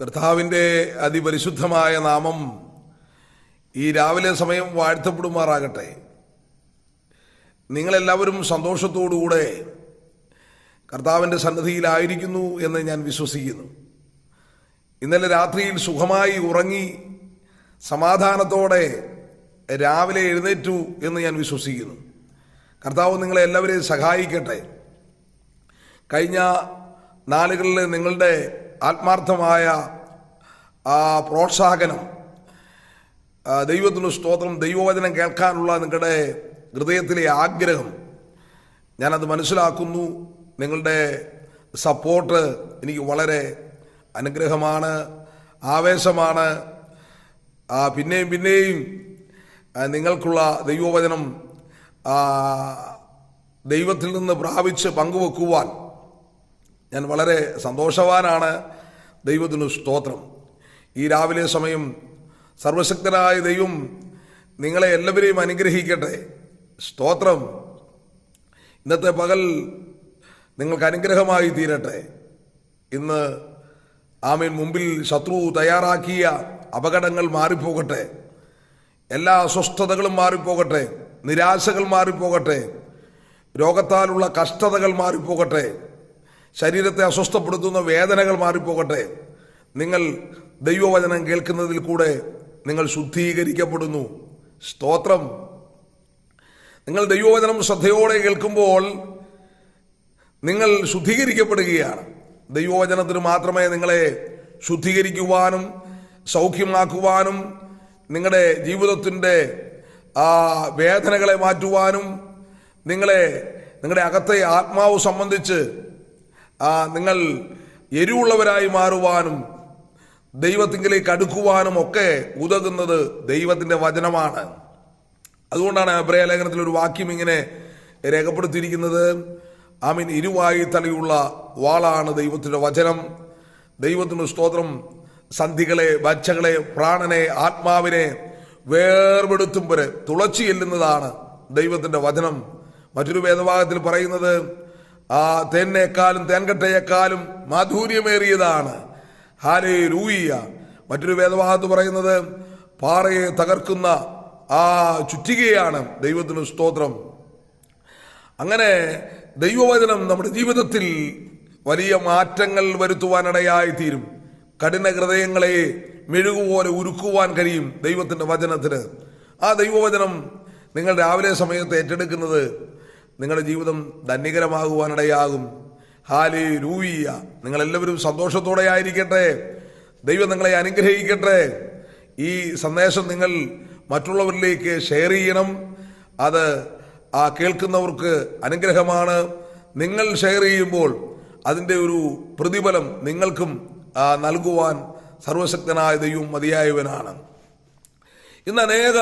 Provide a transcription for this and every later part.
കർത്താവിന്റെ അതിപരിശുദ്ധമായ നാമം ഈ രാവിലെ സമയം വാഴ്ത്തപ്പെടുമാറാകട്ടെ. നിങ്ങളെല്ലാവരും സന്തോഷത്തോടുകൂടെ കർത്താവിന്റെ സന്നദ്ധിയിലായിരിക്കുന്നു എന്ന് ഞാൻ വിശ്വസിക്കുന്നു. ഇന്നലെ രാത്രിയിൽ സുഖമായി ഉറങ്ങി സമാധാനത്തോടെ രാവിലെ എഴുന്നേറ്റു എന്ന് ഞാൻ വിശ്വസിക്കുന്നു. കർത്താവ് നിങ്ങളെ എല്ലാവരെയും സഹായിക്കട്ടെ. കഴിഞ്ഞ നാളുകളിൽ നിങ്ങളുടെ ആത്മാർത്ഥമായ ആ പ്രോത്സാഹനം ദൈവത്തിന് സ്തോത്രം ദൈവവചനം കേൾക്കാനുള്ള നിങ്ങളുടെ ഹൃദയത്തിലെ ആഗ്രഹം ഞാനത് മനസ്സിലാക്കുന്നു. നിങ്ങളുടെ സപ്പോർട്ട് എനിക്ക് വളരെ അനുഗ്രഹമാണ് ആവേശമാണ്. പിന്നെയും പിന്നെയും നിങ്ങൾക്കുള്ള ദൈവവചനം ദൈവത്തിൽ നിന്ന് പ്രാപിച്ച് പങ്കുവെക്കുവാൻ ഞാൻ വളരെ സന്തോഷവാനാണ്. ദൈവത്തിന് സ്തോത്രം. ഈ രാവിലെ സമയം സർവശക്തനായ ദൈവം നിങ്ങളെ എല്ലാവരെയും അനുഗ്രഹിക്കട്ടെ. സ്തോത്രം. ഇന്നത്തെ പകൽ നിങ്ങൾക്ക് അനുഗ്രഹമായി തീരട്ടെ. ഇന്ന് ആമീൻ മുമ്പിൽ ശത്രു തയ്യാറാക്കിയ അപകടങ്ങൾ മാറിപ്പോകട്ടെ. എല്ലാ അസ്വസ്ഥതകളും മാറിപ്പോകട്ടെ. നിരാശകൾ മാറിപ്പോകട്ടെ. രോഗത്താലുള്ള കഷ്ടതകൾ മാറിപ്പോകട്ടെ. ശരീരത്തെ അസ്വസ്ഥപ്പെടുത്തുന്ന വേദനകൾ മാറിപ്പോകട്ടെ. നിങ്ങൾ ദൈവവചനം കേൾക്കുന്നതിൽ കൂടെ നിങ്ങൾ ശുദ്ധീകരിക്കപ്പെടുന്നു. സ്തോത്രം. നിങ്ങൾ ദൈവവചനം ശ്രദ്ധയോടെ കേൾക്കുമ്പോൾ നിങ്ങൾ ശുദ്ധീകരിക്കപ്പെടുകയാണ്. ദൈവവചനത്തിന് മാത്രമേ നിങ്ങളെ ശുദ്ധീകരിക്കുവാനും സൗഖ്യമാക്കുവാനും നിങ്ങളുടെ ജീവിതത്തിന്റെ ആ വേദനകളെ മാറ്റുവാനും നിങ്ങളെ നിങ്ങളുടെ അകത്തെ ആത്മാവ് സംബന്ധിച്ച് ആ നിങ്ങൾ എരിവുള്ളവരായി മാറുവാനും ദൈവത്തിങ്കിലേക്ക് അടുക്കുവാനും ഒക്കെ ഉതകുന്നത് ദൈവത്തിന്റെ വചനമാണ്. അതുകൊണ്ടാണ് അബ്രയ ലേഖനത്തിൽ ഒരു വാക്യം ഇങ്ങനെ രേഖപ്പെടുത്തിയിരിക്കുന്നത്. ആമീൻ ഇരുവായി തലയുള്ള വാളാണ് ദൈവത്തിന്റെ വചനം. ദൈവത്തിന്റെ സ്തോത്രം. സന്ധികളെ ബച്ചകളെ പ്രാണനെ ആത്മാവിനെ വേർപെടുത്തും വരെ തുളച്ചു ചെല്ലുന്നതാണ് ദൈവത്തിന്റെ വചനം. മറ്റൊരു വേദഭാഗത്തിൽ പറയുന്നത് ആ തേനേക്കാളും തേൻകട്ടയേക്കാളും മാധുര്യമേറിയതാണ്. ഹാലേ ലൂയ്യ മറ്റൊരു വേദഭാഗത്ത് പറയുന്നത് പാറയെ തകർക്കുന്ന ആ ചുറ്റികയാണ് ദൈവത്തിന് സ്തോത്രം. അങ്ങനെ ദൈവവചനം നമ്മുടെ ജീവിതത്തിൽ വലിയ മാറ്റങ്ങൾ വരുത്തുവാനിടയായി തീരും കഠിന ഹൃദയങ്ങളെ മെഴുകുപോലെ ഉരുക്കുവാൻ കഴിയും ദൈവത്തിന്റെ വചനത്തിന്. ആ ദൈവവചനം നിങ്ങൾ രാവിലെ സമയത്ത് ഏറ്റെടുക്കുന്നത് നിങ്ങളുടെ ജീവിതം ധന്യകരമാകുവാനിടയാകും. ഹാലി രൂയ്യ നിങ്ങളെല്ലാവരും സന്തോഷത്തോടെ ആയിരിക്കട്ടെ. ദൈവം നിങ്ങളെ അനുഗ്രഹിക്കട്ടെ. ഈ സന്ദേശം നിങ്ങൾ മറ്റുള്ളവരിലേക്ക് ഷെയർ ചെയ്യണം. അത് ആ കേൾക്കുന്നവർക്ക് അനുഗ്രഹമാണ്. നിങ്ങൾ ഷെയർ ചെയ്യുമ്പോൾ അതിന്റെ ഒരു പ്രതിഫലം നിങ്ങൾക്കും നൽകുവാൻ സർവശക്തനായ ദൈവം മതിയായവനാണ്. ഇന്ന് അനേക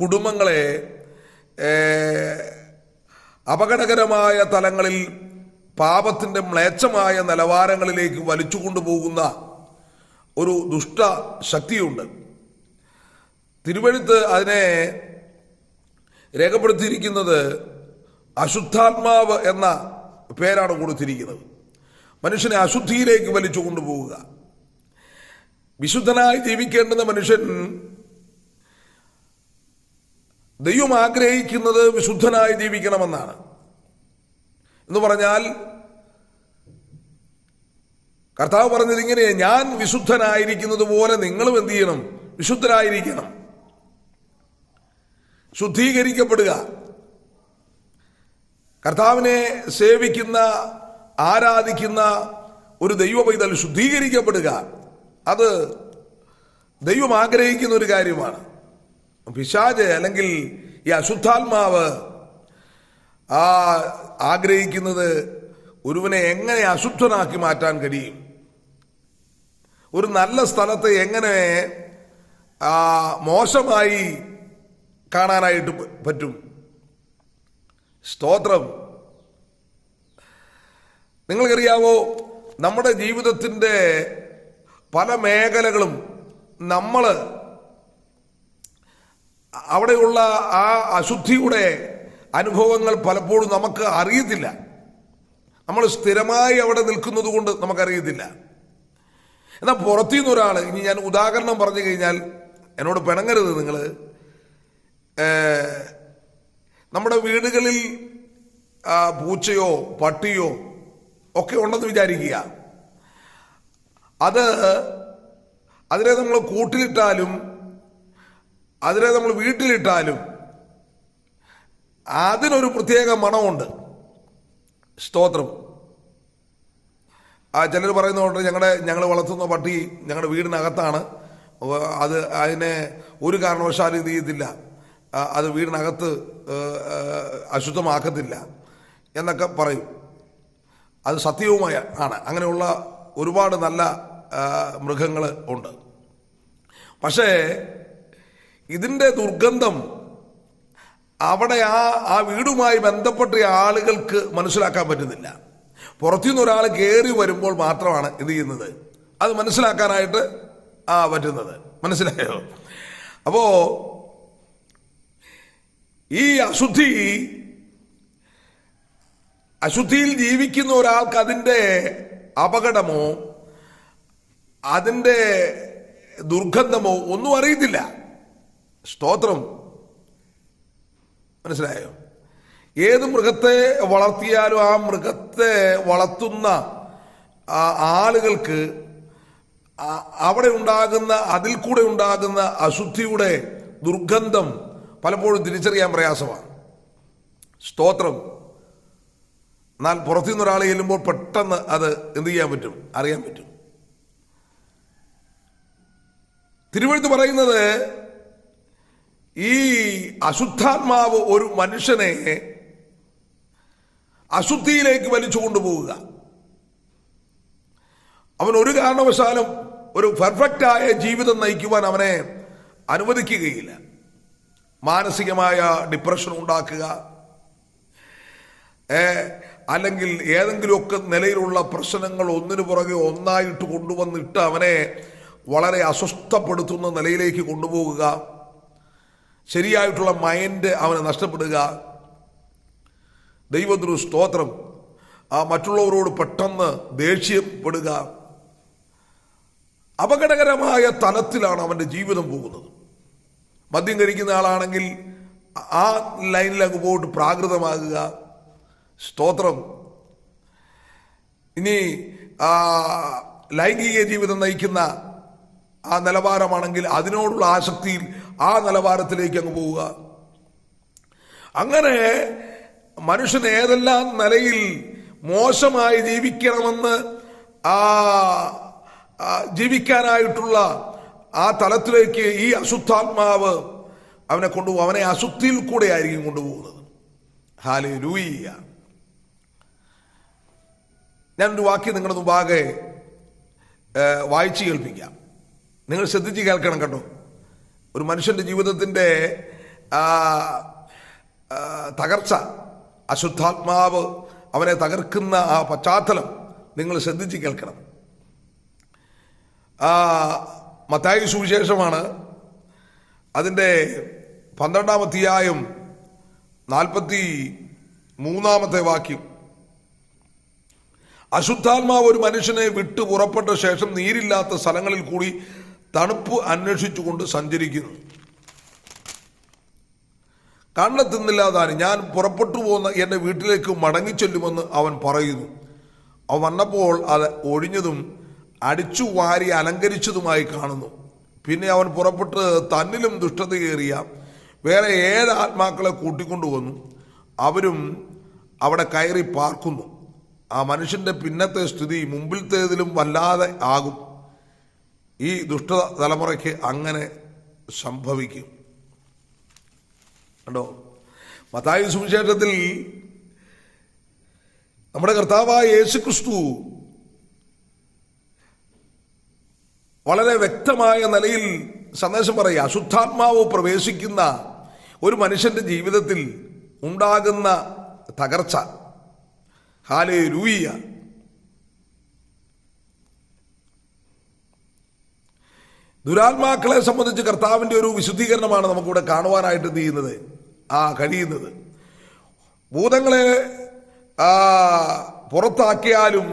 കുടുംബങ്ങളെ അപകടകരമായ തലങ്ങളിൽ പാപത്തിന്റെ മ്ലേച്ഛമായ നിലവാരങ്ങളിലേക്ക് വലിച്ചു കൊണ്ടുപോകുന്ന ഒരു ദുഷ്ട ശക്തിയുണ്ട്. തിരുവഴുത്ത് അതിനെ രേഖപ്പെടുത്തിയിരിക്കുന്നത് അശുദ്ധാത്മാവ് എന്ന പേരാണ് കൊടുത്തിരിക്കുന്നത്. മനുഷ്യനെ അശുദ്ധിയിലേക്ക് വലിച്ചു കൊണ്ടുപോവുക വിശുദ്ധനായി ജീവിക്കേണ്ടുന്ന മനുഷ്യൻ ദൈവം ആഗ്രഹിക്കുന്നത് വിശുദ്ധനായി ജീവിക്കണമെന്നാണ്. എന്ന് പറഞ്ഞാൽ കർത്താവ് പറഞ്ഞത് ഇങ്ങനെ ഞാൻ വിശുദ്ധനായിരിക്കുന്നത് പോലെ നിങ്ങളും എന്ത് ചെയ്യണം? വിശുദ്ധരായിരിക്കണം. ശുദ്ധീകരിക്കപ്പെടുക. കർത്താവിനെ സേവിക്കുന്ന ആരാധിക്കുന്ന ഒരു ദൈവ പൈതൽ ശുദ്ധീകരിക്കപ്പെടുക അത് ദൈവം ആഗ്രഹിക്കുന്ന ഒരു കാര്യമാണ്. പിശാജ് അല്ലെങ്കിൽ ഈ അശുദ്ധാത്മാവ് ആ ആഗ്രഹിക്കുന്നത് ഒരുവനെ എങ്ങനെ അശുദ്ധനാക്കി മാറ്റാൻ കഴിയും? ഒരു നല്ല സ്ഥലത്തെ എങ്ങനെ മോശമായി കാണാനായിട്ട് പറ്റും? സ്തോത്രം. നിങ്ങൾക്കറിയാവോ നമ്മുടെ ജീവിതത്തിന്റെ പല മേഖലകളും നമ്മൾ അവിടെയുള്ള ആ അശുദ്ധിയുടെ അനുഭവങ്ങൾ പലപ്പോഴും നമുക്ക് അറിയത്തില്ല. നമ്മൾ സ്ഥിരമായി അവിടെ നിൽക്കുന്നത് കൊണ്ട് നമുക്കറിയത്തില്ല. എന്നാൽ പുറത്തു ഒരാൾ ഇനി ഞാൻ ഉദാഹരണം പറഞ്ഞു കഴിഞ്ഞാൽ എന്നോട് പിണങ്ങരുത് നിങ്ങൾ നമ്മുടെ വീടുകളിൽ പൂച്ചയോ പട്ടിയോ ഒക്കെ ഉണ്ടെന്ന് വിചാരിക്കുക. അത് അതിനെ നമ്മൾ കൂട്ടിലിട്ടാലും അതിനെ നമ്മൾ വീട്ടിലിട്ടാലും അതിനൊരു പ്രത്യേക മണമുണ്ട്. സ്തോത്രം. ആ ചിലർ പറയുന്നതുകൊണ്ട് ഞങ്ങളുടെ ഞങ്ങൾ വളർത്തുന്ന പട്ടി ഞങ്ങളുടെ വീടിനകത്താണ്. അത് അതിനെ ഒരു കാരണവശാലും ഇത് ചെയ്യത്തില്ല. അത് വീടിനകത്ത് അശുദ്ധമാക്കത്തില്ല എന്നൊക്കെ പറയും. അത് സത്യവുമായ ആണ്. അങ്ങനെയുള്ള ഒരുപാട് നല്ല മൃഗങ്ങൾ ഉണ്ട്. പക്ഷേ ഇതിന്റെ ദുർഗന്ധം അവിടെ ആ ആ വീടുമായി ബന്ധപ്പെട്ട ആളുകൾക്ക് മനസ്സിലാക്കാൻ പറ്റുന്നില്ല. പുറത്തുനിന്ന് ഒരാൾ കയറി വരുമ്പോൾ മാത്രമാണ് ഇത് ചെയ്യുന്നത്? അത് മനസ്സിലാക്കാനായിട്ട് ആ പറ്റുന്നത്. മനസ്സിലായോ? അപ്പോ ഈ അശുദ്ധി അശുദ്ധിയിൽ ജീവിക്കുന്ന ഒരാൾക്ക് അതിന്റെ അപകടമോ അതിന്റെ ദുർഗന്ധമോ ഒന്നും അറിയത്തില്ല. സ്തോത്രം. മനസ്സിലായോ? ഏത് മൃഗത്തെ വളർത്തിയാലും ആ മൃഗത്തെ വളർത്തുന്ന ആളുകൾക്ക് അവിടെ ഉണ്ടാകുന്ന അതിൽ കൂടെ ഉണ്ടാകുന്ന അശുദ്ധിയുടെ ദുർഗന്ധം പലപ്പോഴും തിരിച്ചറിയാൻ പ്രയാസമാണ്. സ്തോത്രം. എന്നാൽ പുറത്തുനിന്ന് ഒരാൾ ചെല്ലുമ്പോൾ പെട്ടെന്ന് അത് എന്ത് ചെയ്യാൻ പറ്റും? അറിയാൻ പറ്റും. തിരുവഴുത്ത് പറയുന്നത് ഈ അശുദ്ധാത്മാവ് ഒരു മനുഷ്യനെ അശുദ്ധിയിലേക്ക് വലിച്ചു കൊണ്ടുപോവുക. അവൻ ഒരു കാരണവശാലും ഒരു പെർഫെക്റ്റ് ആയ ജീവിതം നയിക്കുവാൻ അവനെ അനുവദിക്കുകയില്ല. മാനസികമായ ഡിപ്രഷൻ ഉണ്ടാക്കുക അല്ലെങ്കിൽ ഏതെങ്കിലുമൊക്കെ നിലയിലുള്ള പ്രശ്നങ്ങൾ ഒന്നിനു പുറകെ ഒന്നായിട്ട് കൊണ്ടുവന്നിട്ട് അവനെ വളരെ അസ്വസ്ഥപ്പെടുത്തുന്ന നിലയിലേക്ക് കൊണ്ടുപോകുക ശരിയായിട്ടുള്ള മൈൻഡ് അവന് നഷ്ടപ്പെടുക. ദൈവത്തിനൊരു സ്തോത്രം. ആ മറ്റുള്ളവരോട് പെട്ടെന്ന് ദേഷ്യപ്പെടുക. അപകടകരമായ തലത്തിലാണ് അവന്റെ ജീവിതം പോകുന്നത്. മദ്യം കഴിക്കുന്ന ആളാണെങ്കിൽ ആ ലൈനിൽ അങ്ങ് പോയിട്ട് പ്രാകൃതമാകുക. സ്തോത്രം. ഇനി ലൈംഗിക ജീവിതം നയിക്കുന്ന ആ നിലവാരമാണെങ്കിൽ അതിനോടുള്ള ആസക്തിയിൽ ആ നിലവാരത്തിലേക്ക് അങ്ങ് പോവുക. അങ്ങനെ മനുഷ്യൻ ഏതെല്ലാം നിലയിൽ മോശമായി ജീവിക്കണമെന്ന് ആ ജീവിക്കാനായിട്ടുള്ള ആ തലത്തിലേക്ക് ഈ അശുദ്ധാത്മാവ് അവനെ കൊണ്ടുപോകും. അവനെ അശുദ്ധിയിൽ കൂടെ ആയിരിക്കും കൊണ്ടുപോകുന്നത്. ഹാലേ ലൂയ്യ ഞാനൊരു വാക്യം നിങ്ങളുടെ മുമ്പാകെ വായിച്ചു കേൾപ്പിക്കാം. നിങ്ങൾ ശ്രദ്ധിച്ച് കേൾക്കണം കേട്ടോ. ഒരു മനുഷ്യന്റെ ജീവിതത്തിന്റെ തകർച്ച അശുദ്ധാത്മാവ് അവനെ തകർക്കുന്ന ആ പശ്ചാത്തലം നിങ്ങൾ ശ്രദ്ധിച്ച് കേൾക്കണം. മത്തായി സുവിശേഷമാണ് അതിന്റെ പന്ത്രണ്ടാം അധ്യായം നാൽപ്പത്തി മൂന്നാമത്തെ വാക്യം. അശുദ്ധാത്മാവ് ഒരു മനുഷ്യനെ വിട്ടു പുറപ്പെട്ട ശേഷം നീരില്ലാത്ത സ്ഥലങ്ങളിൽ കൂടി തണുപ്പ് അന്വേഷിച്ചുകൊണ്ട് സഞ്ചരിക്കുന്നു. കണ്ടെത്തുന്നില്ലാതാണ് ഞാൻ പുറപ്പെട്ടു പോകുന്ന എന്റെ വീട്ടിലേക്ക് മടങ്ങിച്ചൊല്ലുമെന്ന് അവൻ പറയുന്നു. അവൻ വന്നപ്പോൾ അത് ഒഴിഞ്ഞതും അടിച്ചു വാരി അലങ്കരിച്ചതുമായി കാണുന്നു. പിന്നെ അവൻ പുറപ്പെട്ട് തന്നിലും ദുഷ്ടത കയറിയ വേറെ ഏഴ് ആത്മാക്കളെ കൂട്ടിക്കൊണ്ടുവന്നു. അവരും അവിടെ കയറി പാർക്കുന്നു. ആ മനുഷ്യന്റെ പിന്നത്തെ സ്ഥിതി മുമ്പിലത്തേതിലും വല്ലാതെ ആകും. ഈ ദുഷ്ട തലമുറയ്ക്ക് അങ്ങനെ സംഭവിക്കും. കണ്ടോ? മത്തായി സുവിശേഷത്തിൽ നമ്മുടെ കർത്താവായ യേശു ക്രിസ്തു വളരെ വ്യക്തമായ നിലയിൽ സന്ദേശം പറയുക അശുദ്ധാത്മാവ് പ്രവേശിക്കുന്ന ഒരു മനുഷ്യന്റെ ജീവിതത്തിൽ ഉണ്ടാകുന്ന തകർച്ച. ഹാലേ രൂയ്യ ദുരാത്മാക്കളെ സംബന്ധിച്ച് കർത്താവിന്റെ ഒരു വിശുദ്ധീകരണമാണ് നമുക്കിവിടെ കാണുവാനായിട്ട് ചെയ്യുന്നത്? ആ കഴിയുന്നത്. ഭൂതങ്ങളെ പുറത്താക്കിയാലും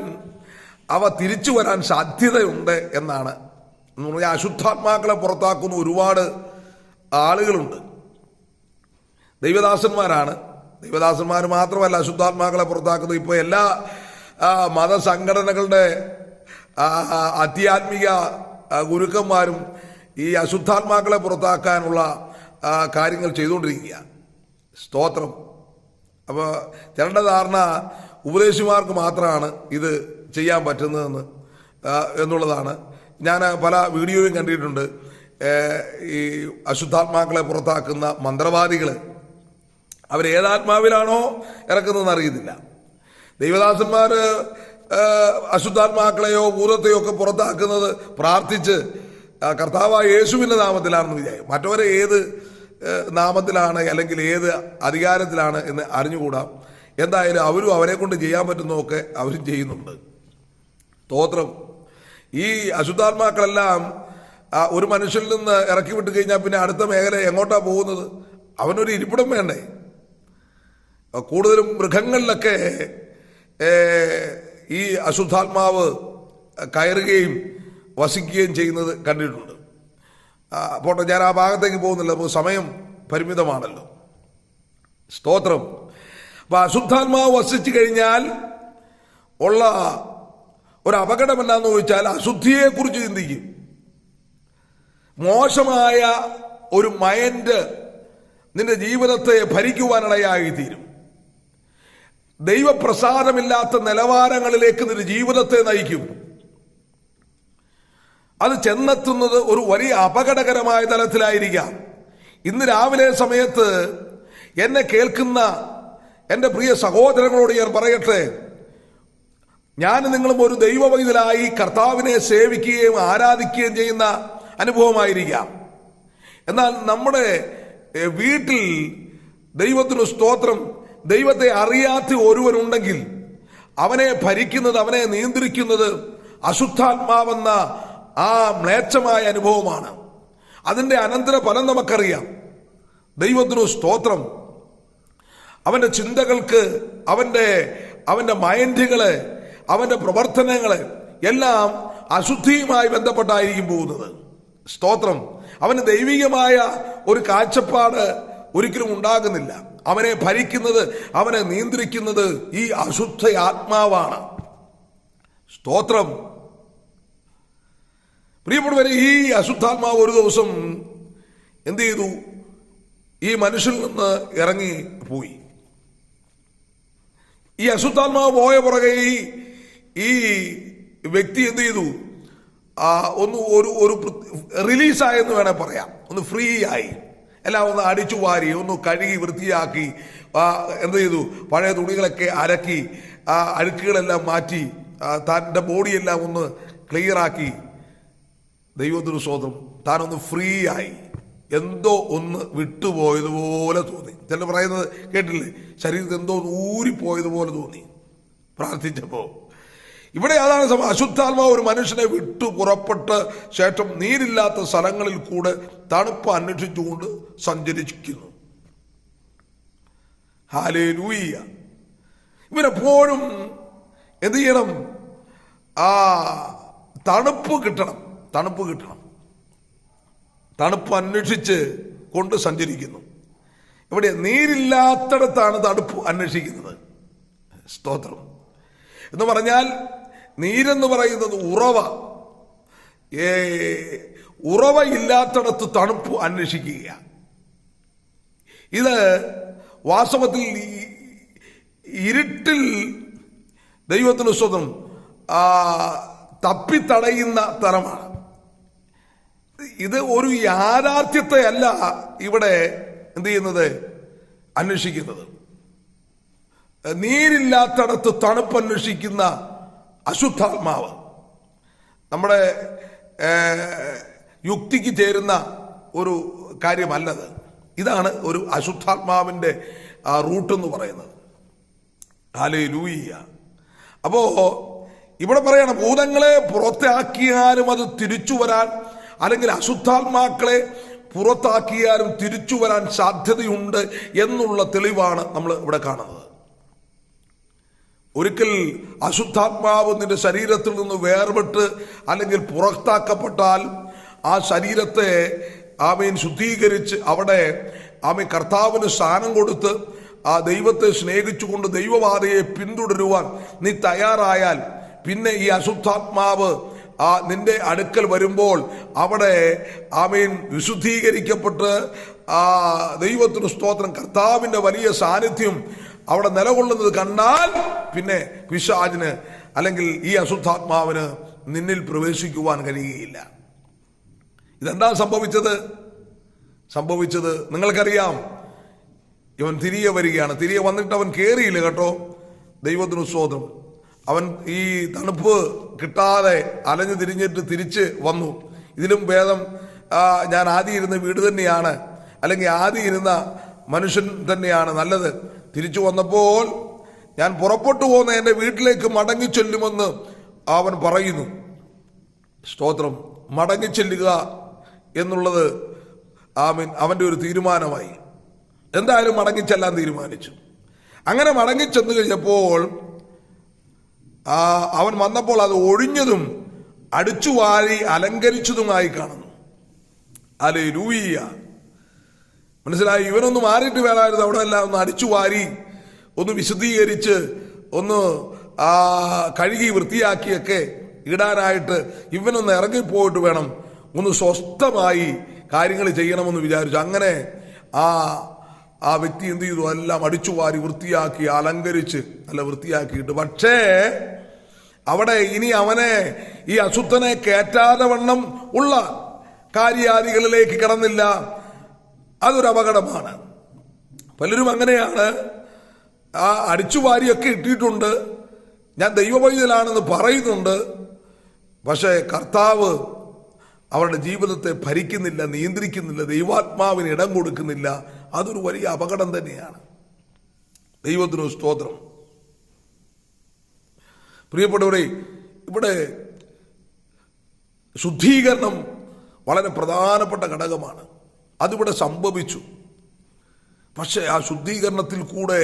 അവ തിരിച്ചു വരാൻ സാധ്യതയുണ്ട് എന്നാണ്. എന്ന് പറഞ്ഞാൽ അശുദ്ധാത്മാക്കളെ പുറത്താക്കുന്ന ഒരുപാട് ആളുകളുണ്ട്. ദൈവദാസന്മാരാണ്. ദൈവദാസന്മാർ മാത്രമല്ല അശുദ്ധാത്മാക്കളെ പുറത്താക്കുന്നത്. ഇപ്പോൾ എല്ലാ മതസംഘടനകളുടെ ആധ്യാത്മിക ഗുരുക്കന്മാരും ഈ അശുദ്ധാത്മാക്കളെ പുറത്താക്കാനുള്ള കാര്യങ്ങൾ ചെയ്തുകൊണ്ടിരിക്കുക. സ്തോത്രം. അപ്പോൾ ചിലരുടെ ധാരണ ഉപദേശിമാർക്ക് മാത്രമാണ് ഇത് ചെയ്യാൻ പറ്റുന്നതെന്ന് എന്നുള്ളതാണ്. ഞാൻ പല വീഡിയോയും കണ്ടിട്ടുണ്ട്. ഈ അശുദ്ധാത്മാക്കളെ പുറത്താക്കുന്ന മന്ത്രവാദികൾ അവരേതാത്മാവിലാണോ ഇറക്കുന്നതെന്ന് അറിയുന്നില്ല ദൈവദാസന്മാർ അശുദ്ധാത്മാക്കളെയോ ഭൂതത്തെയോ ഒക്കെ പുറത്താക്കുന്നത് പ്രാർത്ഥിച്ച് കർത്താവായ യേശുവിന്റെ നാമത്തിലാണെന്ന് വിചാരിക്കും. മറ്റവരെ ഏത് നാമത്തിലാണ് അല്ലെങ്കിൽ ഏത് അധികാരത്തിലാണ് എന്ന് അറിഞ്ഞുകൂടാം. എന്തായാലും അവരും അവരെ കൊണ്ട് ചെയ്യാൻ പറ്റുന്നതൊക്കെ അവരും ചെയ്യുന്നുണ്ട്. സ്തോത്രം. ഈ അശുദ്ധാത്മാക്കളെല്ലാം ഒരു മനുഷ്യനിൽ നിന്ന് ഇറക്കി വിട്ട് കഴിഞ്ഞാൽ പിന്നെ അടുത്ത മേഖല എങ്ങോട്ടാ പോകുന്നത്? അവനൊരു ഇരിപ്പിടം വേണ്ടേ? കൂടുതലും മൃഗങ്ങളിലൊക്കെ ഈ അശുദ്ധാത്മാവ് കയറുകയും വസിക്കുകയും ചെയ്യുന്നത് കണ്ടിട്ടുണ്ട്. പോട്ടെ ഞാൻ ആ ഭാഗത്തേക്ക് പോകുന്നില്ല. നമുക്ക് സമയം പരിമിതമാണല്ലോ. സ്തോത്രം. അപ്പൊ അശുദ്ധാത്മാവ് വസിച്ചു കഴിഞ്ഞാൽ ഉള്ള ഒരു അപകടം എന്താന്ന് ചോദിച്ചാൽ അശുദ്ധിയെക്കുറിച്ച് ചിന്തിക്കും. മോശമായ ഒരു മൈൻഡ് നിന്റെ ജീവിതത്തെ ഭരിക്കുവാനിടയായി തീരും ദൈവപ്രസാദമില്ലാത്ത നിലവാരങ്ങളിലേക്ക് നിന്റെ ജീവിതത്തെ നയിക്കും. അത് ചെന്നെത്തുന്നത് ഒരു വലിയ അപകടകരമായ തലത്തിലായിരിക്കാം. ഇന്ന് രാവിലെ സമയത്ത് എന്നെ കേൾക്കുന്ന എന്റെ പ്രിയ സഹോദരങ്ങളോട് ഞാൻ പറയട്ടെ ഞാൻ നിങ്ങളും ഒരു ദൈവവൈതലായി കർത്താവിനെ സേവിക്കുകയും ആരാധിക്കുകയും ചെയ്യുന്ന അനുഭവമായിരിക്കാം. എന്നാൽ നമ്മുടെ വീട്ടിൽ ദൈവത്തിനു സ്തോത്രം ദൈവത്തെ അറിയാത്ത ഒരുവനുണ്ടെങ്കിൽ അവനെ ഭരിക്കുന്നത് അവനെ നിയന്ത്രിക്കുന്നത് അശുദ്ധാത്മാവെന്ന ആ മ്ലേച്ഛമായ അനുഭവമാണ്. അതിന്റെ അനന്തര ഫലം നമുക്കറിയാം. ദൈവത്തിനു സ്തോത്രം. അവന്റെ ചിന്തകൾക്ക് അവന്റെ അവന്റെ മൈൻഡുകൾ അവന്റെ പ്രവർത്തനങ്ങൾ എല്ലാം അശുദ്ധിയുമായി ബന്ധപ്പെട്ടായിരിക്കും പോകുന്നത്. സ്തോത്രം. അവന് ദൈവികമായ ഒരു കാഴ്ചപ്പാട് ഒരിക്കലും ഉണ്ടാകുന്നില്ല. അവനെ ഭരിക്കുന്നത് അവനെ നിയന്ത്രിക്കുന്നത് ഈ അശുദ്ധ ആത്മാവാണ്. സ്തോത്രം. പ്രിയപ്പെട്ടവരെ ഈ അശുദ്ധാത്മാവ് ഒരു ദിവസം എന്ത് ചെയ്തു? ഈ മനുഷ്യനിൽ നിന്ന് ഇറങ്ങി പോയി. ഈ അശുദ്ധാത്മാവ് പോയ പുറകെ ഈ വ്യക്തി എന്ത് ചെയ്തു? ഒന്ന് ഒരു ഒരു റിലീസായെന്ന് വേണേൽ പറയാം. ഒന്ന് ഫ്രീ ആയി എല്ലാം ഒന്ന് അടിച്ചു വാരി ഒന്ന് കഴുകി വൃത്തിയാക്കി എന്ത് ചെയ്തു? പഴയ തുണികളൊക്കെ അരക്കി ആ അഴുക്കുകളെല്ലാം മാറ്റി തന്റെ ബോഡിയെല്ലാം ഒന്ന് ക്ലിയറാക്കി ദൈവത്തിന് സ്വതം താനൊന്ന് ഫ്രീ ആയി. എന്തോ ഒന്ന് വിട്ടുപോയതുപോലെ തോന്നി. ചില പറയുന്നത് കേട്ടില്ലേ? ശരീരത്തിൽ എന്തോ ഒന്ന് ഊരിപ്പോയതുപോലെ തോന്നി. പ്രാർത്ഥിച്ചപ്പോ ഇവിടെ അതാണ് അശുദ്ധാത്മാവ് ഒരു മനുഷ്യനെ വിട്ടു പുറപ്പെട്ട് ശേഷം നീരില്ലാത്ത സ്ഥലങ്ങളിൽ കൂടെ തണുപ്പ് അന്വേഷിച്ചുകൊണ്ട് സഞ്ചരിക്കുന്നു ഹാലേ ലൂയ്യ ഇവരെപ്പോഴും എന്ത് ചെയ്യണം? ആ തണുപ്പ് കിട്ടണം. തണുപ്പ് കിട്ടണം. തണുപ്പ് അന്വേഷിച്ച് കൊണ്ട് സഞ്ചരിക്കുന്നു. ഇവിടെ നീരില്ലാത്തടത്താണ് തണുപ്പ് അന്വേഷിക്കുന്നത്. സ്തോത്രം. എന്ന് പറഞ്ഞാൽ നീരെന്ന് പറയുന്നത് ഉറവ. ഏ ഉറവ ഇല്ലാത്തടത്ത് തണുപ്പ് അന്വേഷിക്കുക ഇത് വാസ്തവത്തിൽ ഇരുട്ടിൽ ദൈവത്തിന് സ്വതം ആ, തപ്പിത്തടയുന്ന തരമാണ് ഇത് ഒരു യാഥാർത്ഥ്യത്തെ അല്ല ഇവിടെ എന്ത് ചെയ്യുന്നത്? അന്വേഷിക്കുന്നത്. നീരില്ലാത്തടത്ത് തണുപ്പ് അന്വേഷിക്കുന്ന അശുദ്ധാത്മാവ്. നമ്മുടെ യുക്തിക്ക് ചേരുന്ന ഒരു കാര്യമല്ലത്. ഇതാണ് ഒരു അശുദ്ധാത്മാവിന്റെ റൂട്ട് എന്ന് പറയുന്നത്. ഹാലേ ലൂയ്യ. അപ്പോ ഇവിടെ പറയണം ഭൂതങ്ങളെ പുറത്താക്കിയാലും അത് തിരിച്ചു വരാൻ അല്ലെങ്കിൽ അശുദ്ധാത്മാക്കളെ പുറത്താക്കിയാലും തിരിച്ചു വരാൻ സാധ്യതയുണ്ട് എന്നുള്ള തെളിവാണ് നമ്മൾ ഇവിടെ കാണുന്നത്. ഒരിക്കൽ അശുദ്ധാത്മാവ് നിന്റെ ശരീരത്തിൽ നിന്ന് വേർപെട്ട് അല്ലെങ്കിൽ പുറത്താക്കപ്പെട്ടാൽ ആ ശരീരത്തെ ആമീൻ ശുദ്ധീകരിച്ച് അവിടെ ആമീൻ കർത്താവിന് സ്ഥാനം കൊടുത്ത് ആ ദൈവത്തെ സ്നേഹിച്ചുകൊണ്ട് ദൈവവാദയെ പിന്തുടരുവാൻ നീ തയ്യാറായാൽ പിന്നെ ഈ അശുദ്ധാത്മാവ് ആ നിന്റെ അടുക്കൽ വരുമ്പോൾ അവിടെ ആമീൻ വിശുദ്ധീകരിക്കപ്പെട്ട് ആ ദൈവത്തിന് സ്തോത്രം കർത്താവിന്റെ വലിയ സാന്നിധ്യം അവിടെ നിലകൊള്ളുന്നത് കണ്ടാൽ പിന്നെ പിശാജിന് അല്ലെങ്കിൽ ഈ അശുദ്ധാത്മാവിന് നിന്നിൽ പ്രവേശിക്കുവാൻ കഴിയുകയില്ല. ഇതെന്താ സംഭവിച്ചത്? സംഭവിച്ചത് നിങ്ങൾക്കറിയാം. ഇവൻ തിരികെ വരികയാണ്. തിരികെ വന്നിട്ട് അവൻ കയറിയില്ല കേട്ടോ. ദൈവത്തിനു സ്വതം അവൻ ഈ തണുപ്പ് കിട്ടാതെ അലഞ്ഞു തിരിഞ്ഞിട്ട് തിരിച്ച് വന്നു. ഇതിലും ഭേദം ഞാൻ ആദ്യം ഇരുന്ന വീട് തന്നെയാണ്. അല്ലെങ്കിൽ ആദ്യം ഇരുന്ന മനുഷ്യൻ തന്നെയാണ് നല്ലത്. തിരിച്ചു വന്നപ്പോൾ ഞാൻ പുറപ്പെട്ടു പോകുന്ന എന്റെ വീട്ടിലേക്ക് മടങ്ങി ചെല്ലുമെന്ന് അവൻ പറയുന്നു. സ്തോത്രം. മടങ്ങി ചെല്ലുക എന്നുള്ളത് ആമീൻ അവന്റെ ഒരു തീരുമാനമായി. എന്തായാലും മടങ്ങി മടങ്ങിച്ചെല്ലാൻ തീരുമാനിച്ചു. അങ്ങനെ മടങ്ങി ചെന്നു കഴിഞ്ഞപ്പോൾ അവൻ വന്നപ്പോൾ അത് ഒഴിഞ്ഞതും അടിച്ചു വാരി അലങ്കരിച്ചതുമായി കാണുന്നു. അല്ലെ ലൂയ്യ മനസ്സിലായി? ഇവനൊന്ന് മാറിയിട്ട് വേണമായിരുന്നു. അവിടെ എല്ലാം ഒന്ന് അടിച്ചു വാരി ഒന്ന് വിശദീകരിച്ച് ഒന്ന് ആ കഴുകി വൃത്തിയാക്കിയൊക്കെ ഇടാനായിട്ട് ഇവനൊന്ന് ഇറങ്ങിപ്പോയിട്ട് വേണം. ഒന്ന് സ്വസ്ഥമായി കാര്യങ്ങൾ ചെയ്യണമെന്ന് വിചാരിച്ചു. അങ്ങനെ ആ ആ വ്യക്തി എന്ത് ചെയ്തു? എല്ലാം അടിച്ചു വാരി വൃത്തിയാക്കി അലങ്കരിച്ച് നല്ല വൃത്തിയാക്കിയിട്ട്. പക്ഷേ അവിടെ ഇനി അവനെ ഈ അശുദ്ധനെ കയറ്റാതെ വണ്ണം ഉള്ള കാര്യാദികളിലേക്ക് കടന്നില്ല. അതൊരു അപകടമാണ്. പലരും അങ്ങനെയാണ്. ആ അടിച്ചുവാരിയൊക്കെ ഇട്ടിട്ടുണ്ട്. ഞാൻ ദൈവവൈദ്യനാണെന്ന് പറയുന്നുണ്ട്. പക്ഷേ കർത്താവ് അവരുടെ ജീവിതത്തെ ഭരിക്കുന്നില്ല നിയന്ത്രിക്കുന്നില്ല ദൈവാത്മാവിന് ഇടം കൊടുക്കുന്നില്ല. അതൊരു വലിയ അപകടം തന്നെയാണ്. ദൈവത്തിനു സ്തോത്രം. പ്രിയപ്പെട്ടവരെ ഇവിടെ ശുദ്ധീകരണം വളരെ പ്രധാനപ്പെട്ട ഘടകമാണ്. അതിവിടെ സംഭവിച്ചു. പക്ഷേ ആ ശുദ്ധീകരണത്തിൽ കൂടെ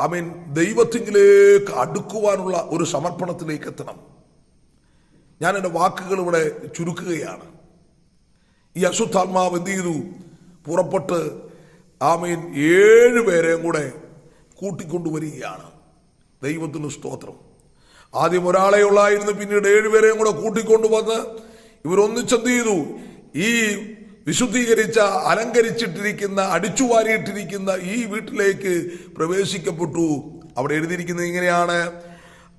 ഐ മീൻ ദൈവത്തിങ്കിലേക്ക് അടുക്കുവാനുള്ള ഒരു സമർപ്പണത്തിലേക്ക് എത്തണം. ഞാൻ എന്റെ വാക്കുകൾ ഇവിടെ ചുരുക്കുകയാണ്. ഈ അശുദ്ധാത്മാവ് എന്ത് ചെയ്തു? പുറപ്പെട്ട് ആമീൻ ഏഴ് പേരെയും കൂടെ കൂട്ടിക്കൊണ്ടുവരികയാണ്. ദൈവത്തിന് സ്തോത്രം. ആദ്യം ഒരാളെ ഉള്ളായിരുന്നു പിന്നീട് ഏഴുപേരെയും കൂടെ കൂട്ടിക്കൊണ്ടു കൂട്ടിക്കൊണ്ടുവന്ന് ഇവരൊന്നിച്ചെന്ത് ചെയ്തു? ഈ വിശുദ്ധീകരിച്ച അലങ്കരിച്ചിട്ടിരിക്കുന്ന അടിച്ചുവാരിയിട്ടിരിക്കുന്ന ഈ വീട്ടിലേക്ക് പ്രവേശിക്കപ്പെട്ടു. അവിടെ എഴുതിയിരിക്കുന്നത് ഇങ്ങനെയാണ്.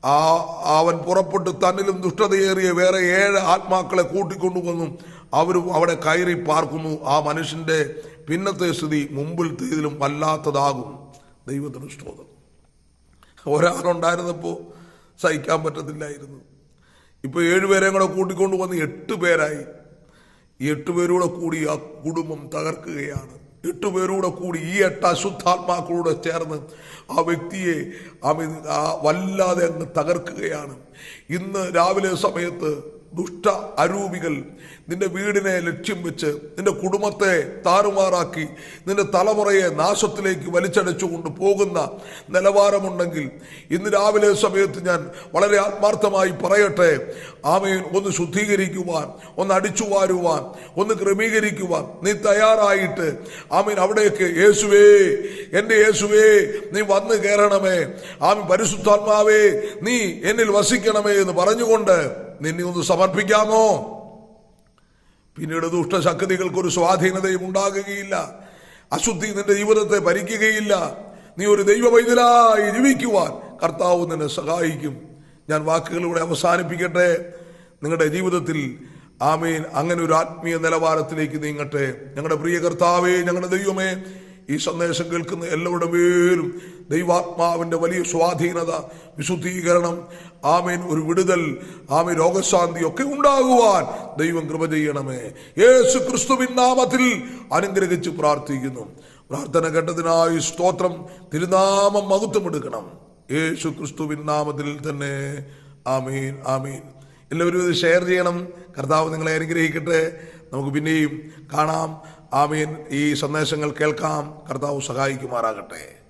ആ അവൻ പുറപ്പെട്ട് തന്നിലും ദുഷ്ടതയേറിയ വേറെ ഏഴ് ആത്മാക്കളെ കൂട്ടിക്കൊണ്ടുവന്നു. അവരും അവിടെ കയറി പാർക്കുന്നു. ആ മനുഷ്യന്റെ പിന്നത്തെ സ്ഥിതി മുമ്പിലത്തേതിലും വല്ലാത്തതാകും. ദൈവത്തിന് സ്തോത്രം. ഒരാളുണ്ടായിരുന്നപ്പോൾ സഹിക്കാൻ പറ്റത്തില്ലായിരുന്നു. ഇപ്പൊ ഏഴുപേരെയും കൂടെ കൂട്ടിക്കൊണ്ടു വന്ന് എട്ട് പേരായി. ഈ എട്ട് പേരൂടെ കൂടി ആ കുടുംബം തകർക്കുകയാണ്. എട്ട് പേരൂടെ കൂടി ഈ എട്ട് അശുദ്ധാത്മാക്കളോട് ചേർന്ന് ആ വ്യക്തിയെ ആ വല്ലാതെ അങ്ങ് തകർക്കുകയാണ്. ഇന്ന് രാവിലെ സമയത്ത് ദുഷ്ട അരൂപികൾ നിന്റെ വീടിനെ ലക്ഷ്യം വെച്ച് നിന്റെ കുടുംബത്തെ താറുമാറാക്കി നിന്റെ തലമുറയെ നാശത്തിലേക്ക് വലിച്ചടച്ചുകൊണ്ട് പോകുന്ന നിലവാരമുണ്ടെങ്കിൽ ഇന്ന് രാവിലെ സമയത്ത് ഞാൻ വളരെ ആത്മാർത്ഥമായി പറയട്ടെ ആമയിൽ ഒന്ന് ശുദ്ധീകരിക്കുവാൻ ഒന്ന് അടിച്ചു വാരുവാൻ ഒന്ന് ക്രമീകരിക്കുവാൻ നീ തയ്യാറായിട്ട് ആമീൻ അവിടേക്ക്. യേശുവേ എന്റെ യേശുവേ നീ വന്ന് കയറണമേ. ആമീൻ പരിശുദ്ധാത്മാവേ നീ എന്നിൽ വസിക്കണമേ എന്ന് പറഞ്ഞുകൊണ്ട് നിന്നെ ഒന്ന് സമർപ്പിക്കാമോ? പിന്നീട് ദുഷ്ടശക്തികൾക്കൊരു സ്വാധീനതയും ഉണ്ടാകുകയില്ല. അശുദ്ധി നിന്റെ ജീവിതത്തെ ഭരിക്കുകയില്ല. നീ ഒരു ദൈവവൈദ്യരായി ജീവിക്കുവാൻ കർത്താവ് നിന്നെ സഹായിക്കും. ഞാൻ വാക്കുകളിലൂടെ അവസാനിപ്പിക്കട്ടെ. നിങ്ങളുടെ ജീവിതത്തിൽ ആമീൻ. അങ്ങനെ ഒരു ആത്മീയ നിലവാരത്തിലേക്ക് നീങ്ങട്ടെ. ഞങ്ങളുടെ പ്രിയ കർത്താവേ ഞങ്ങളുടെ ദൈവമേ ഈ സന്ദേശം കേൾക്കുന്ന എല്ലാവരുടെ പേരും ദൈവാത്മാവിന്റെ വലിയ സ്വാധീനത വിശുദ്ധീകരണം ആമേൻ ഒരു വിടുതൽ ആമേ രോഗശാന്തി ഒക്കെ ഉണ്ടാകുവാൻ ദൈവം കൃപ ചെയ്യണമേ. യേശു ക്രിസ്തുവിൻ നാമത്തിൽ അനുഗ്രഹിച്ച് പ്രാർത്ഥിക്കുന്നു. പ്രാർത്ഥന കേട്ടതിനായി സ്തോത്രം തിരുനാമം മഹത്വമെടുക്കണം. യേശു ക്രിസ്തുവിൻ നാമത്തിൽ തന്നെ. ആമീൻ ആമീൻ. എല്ലാവരും ഇത് ഷെയർ ചെയ്യണം. കർത്താവ് നിങ്ങളെ അനുഗ്രഹിക്കട്ടെ. നമുക്ക് പിന്നെയും കാണാം. ആമീൻ. ഈ സന്ദേശങ്ങൾ കേൾക്കാം. കർത്താവ് സഹായിക്കുമാറാകട്ടെ.